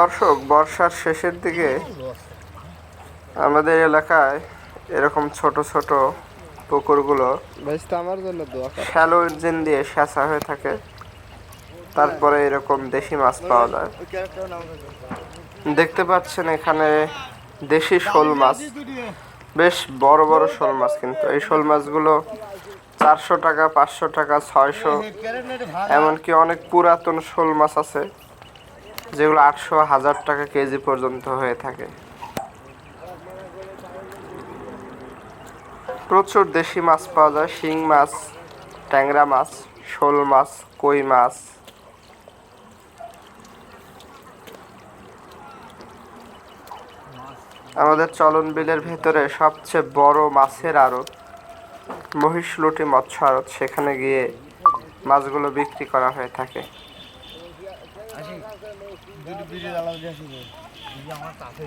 দর্শক বর্ষার শেষের দিকে আমাদের এলাকায় এরকম ছোট ছোট পুকুরগুলো বেশ আমার জন্য শ্যালো ইঞ্জিন দিয়ে সেঁচা হয়ে থাকে। তারপরে এরকম দেশি মাছ পাওয়া যায়। দেখতে পাচ্ছেন এখানে দেশি শোল মাছ। বেশ বড় বড় শোল মাছ কিন্তু। এই শোল মাছগুলো চারশো টাকা পাঁচশো টাকা ছয়শো। এমনকি অনেক পুরাতন শোল মাছ আছে। যেগুলো আটশো হাজার টাকা কেজি পর্যন্ত হয়ে থাকে। প্রচুর দেশি মাছ পাওয়া যায়, শিং মাছ, ট্যাংরা মাছ, শোল মাছ, কই মাছ। আমাদের চলন বিলের ভেতরে সবচেয়ে বড় মাছের আড়ত মহিষলুটি মৎস্য আড়ত, সেখানে গিয়ে মাছগুলো বিক্রি করা হয়ে থাকে। দুটো বিড়ি জ্বালা দিয়ে আসি বিড়ি আমার কাছে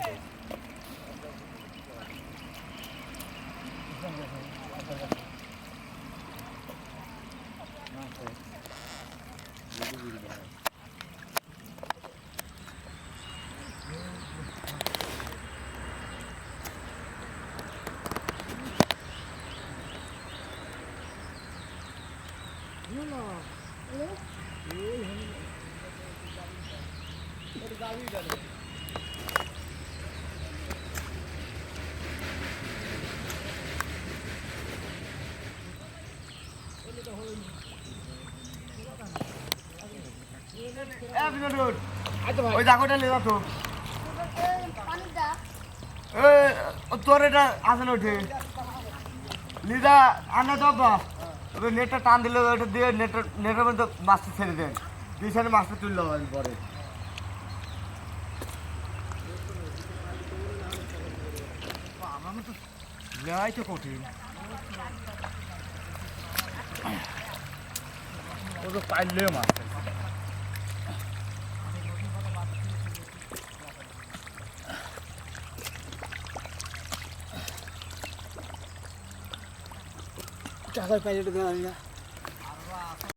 No, no. ওই জাগোটা লে তো। তোর এটা আসে না ওঠে। লিদা আনে তো বা ওই নেটটা টান দিলে ওটা দিয়ে নেট নেটের মধ্যে মাছটা ছেড়ে দেন। সাইডে মাছটা তুললে পরে। আমার তো নেওয়াই তো কঠিন ও তো পাইলে মাছ টাকার পাইলে দেওয়া